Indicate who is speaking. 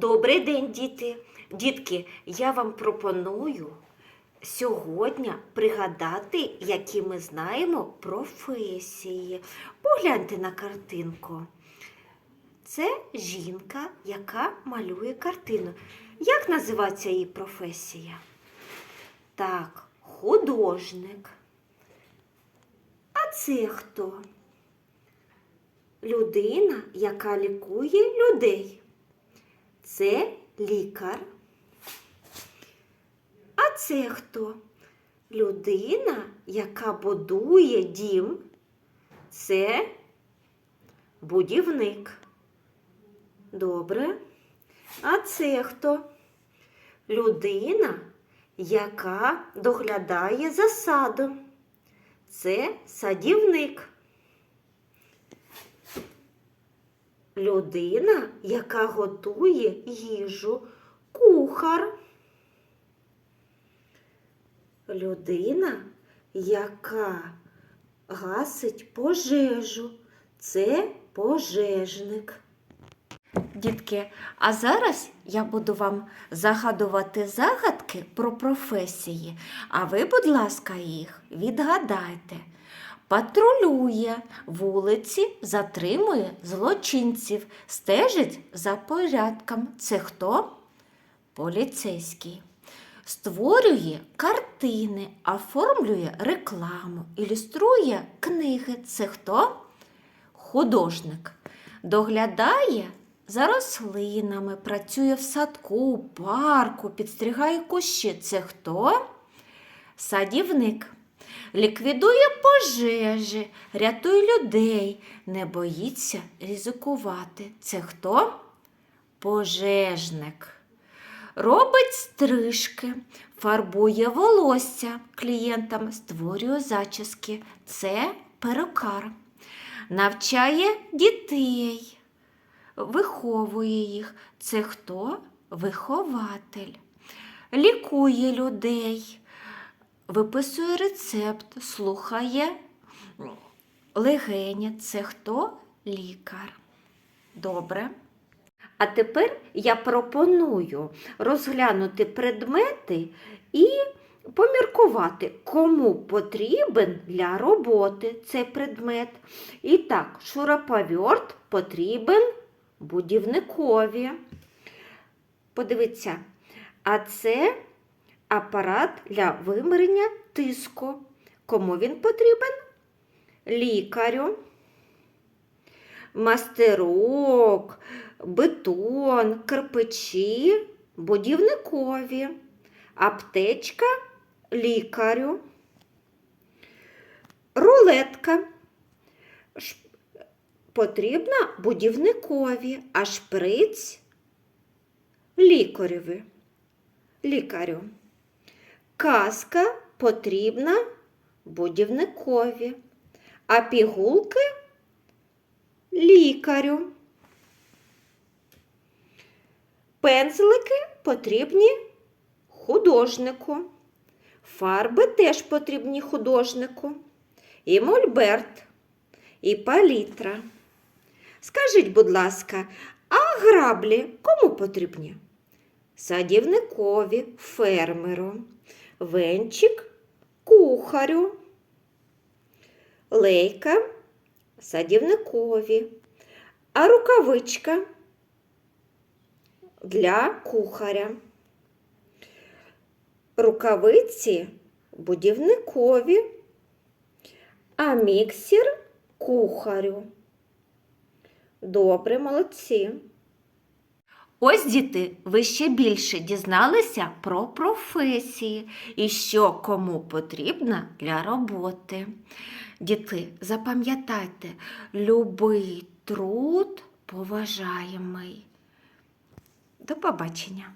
Speaker 1: Добрий день, діти. Дітки, я вам пропоную сьогодні пригадати, які ми знаємо професії. Погляньте на картинку. Це жінка, яка малює картину. Як називається її професія? Так, художник. А це хто? Людина, яка лікує людей. Це лікар. А це хто? Людина, яка будує дім. Це будівник. Добре. А це хто? Людина, яка доглядає за садом. Це садівник. Людина, яка готує їжу, кухар. Людина, яка гасить пожежу, це пожежник. Дітки, а зараз я буду вам загадувати загадки про професії, а ви, будь ласка, їх відгадайте. Патрулює вулиці, затримує злочинців, стежить за порядком. Це хто? Поліцейський. Створює картини, оформлює рекламу, ілюструє книги. Це хто? Художник. Доглядає за рослинами, працює в садку, парку, підстригає кущі. Це хто? Садівник. Ліквідує пожежі, рятує людей, не боїться ризикувати. Це хто? Пожежник. Робить стрижки, фарбує волосся клієнтам, створює зачіски. Це перукар. Навчає дітей, виховує їх. Це хто? Вихователь. Лікує людей, виписує рецепт, слухає легені. Це хто? Лікар. Добре. А тепер я пропоную розглянути предмети і поміркувати, кому потрібен для роботи цей предмет. І так, шуруповерт потрібен будівникові. Подивіться, а це апарат для вимірення тиску. Кому він потрібен? Лікарю. Мастерок, бетон, кирпичі, будівникові, аптечка лікарю, рулетка потрібна будівникові, а шприць лікареві. лікарю. Каска потрібна будівникові, а пігулки лікарю. Пензлики потрібні художнику. Фарби теж потрібні художнику. І мольберт, і палітра. Скажіть, будь ласка, а граблі кому потрібні? Садівникові, фермеру, венчик кухарю, лейка садівникові, а рукавичка для кухаря. Рукавиці будівникові, а міксер кухарю. Добре, молодці. Ось, діти, ви ще більше дізналися про професії і що кому потрібно для роботи. Діти, запам'ятайте, любий труд поважаємий. До побачення!